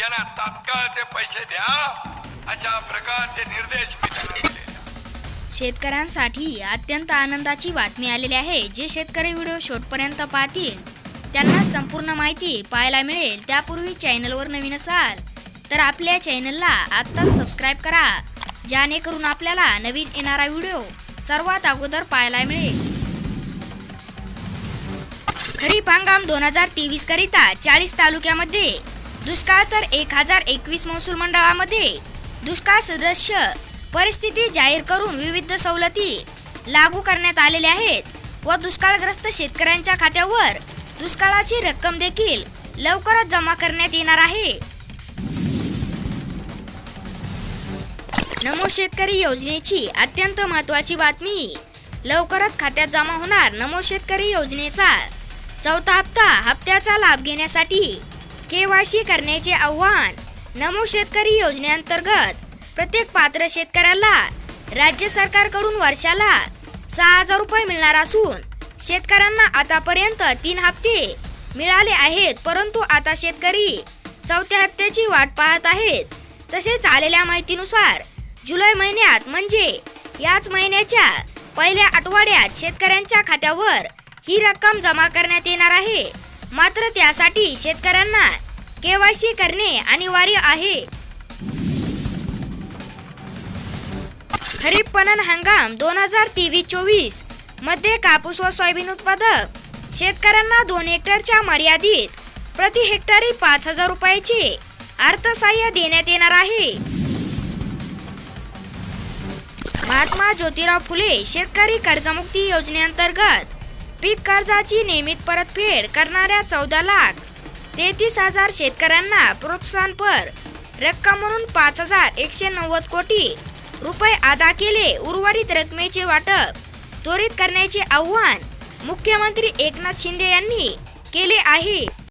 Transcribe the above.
याला तात्काळ ते पैसे द्या अशा प्रकारचे निर्देश मी शेतकऱ्यांसाठी अत्यंत आनंदाची बातमी आलेली आहे. जे शेतकरी व्हिडिओ शेवटपर्यंत पाहतील त्यांना संपूर्ण माहिती पाहायला मिळेल. त्यापूर्वी चॅनलवर नवीन असाल तर आपल्या चॅनलला आत्ताच सबस्क्राईब करा. जेणेकरून आपल्याला नवीन येणारा व्हिडिओ सर्वात अगोदर पाहायला मिळेल. खरीप हंगाम दोन हजार तेवीस करिता चाळीस तालुक्यामध्ये दुष्काळ तर एक हजार एकवीस महसूल मंडळामध्ये. दुष्काळ सदस्य परिस्थिती जाहीर करून विविध सवलती लागू करण्यात आलेल्या आहेत व दुष्काळग्रस्त शेतकऱ्यांच्या खात्यावर दुष्काळाची रक्कम देखील लवकरच जमा करण्यात येणार आहे. नमो शेतकरी योजनेची अत्यंत महत्वाची बातमी. लवकरच खात्यात जमा होणार नमो शेतकरी योजनेचा चौथा हप्ता हप्त्याचा लाभ घेण्यासाठी केवायसी करण्याचे आव्हान नमो शेतकरी योजनेअंतर्गत प्रत्येक पात्र शेतकऱ्याला राज्य सरकारकडून वर्षाला सहा हजार रुपये मिळणार असून शेतकऱ्यांना आतापर्यंत तीन हप्ते मिळाले आहेत परंतु आता शेतकरी चौथ्या हप्त्याची वाट पाहत आहेत. तसेच आलेल्या माहितीनुसार जुलै महिन्यात म्हणजे याच महिन्याच्या पहिल्या आठवड्यात शेतकऱ्यांच्या खात्यावर ही रक्कम जमा करण्यात येणार आहे. मात्र त्यासाठी शेतकऱ्यांना केवायसी करणे अनिवार्य आहे. खरीप पणन हंगाम दोन हजार तेवीस चोवीसमध्ये कापूस व सोयाबीन उत्पादक शेतकऱ्यांना दोन हेक्टरच्या मर्यादित प्रति हेक्टरी पाच हजार रुपयाचे अर्थसहाय्य देण्यात येणार आहे. महात्मा ज्योतिराव फुले शेतकरी कर्जमुक्ती योजनेअंतर्गत पीक कर्जाची नियमित परतफेड करणाऱ्या चौदा लाख तेहतीस हजार शेतकऱ्यांना प्रोत्साहनपर रक्कम म्हणून पाच हजार एकशे नव्वद कोटी रुपये अदा केले उर्वरित रकमेचे वाटप त्वरित करण्याचे आव्हान मुख्यमंत्री एकनाथ शिंदे यांनी केले आहे.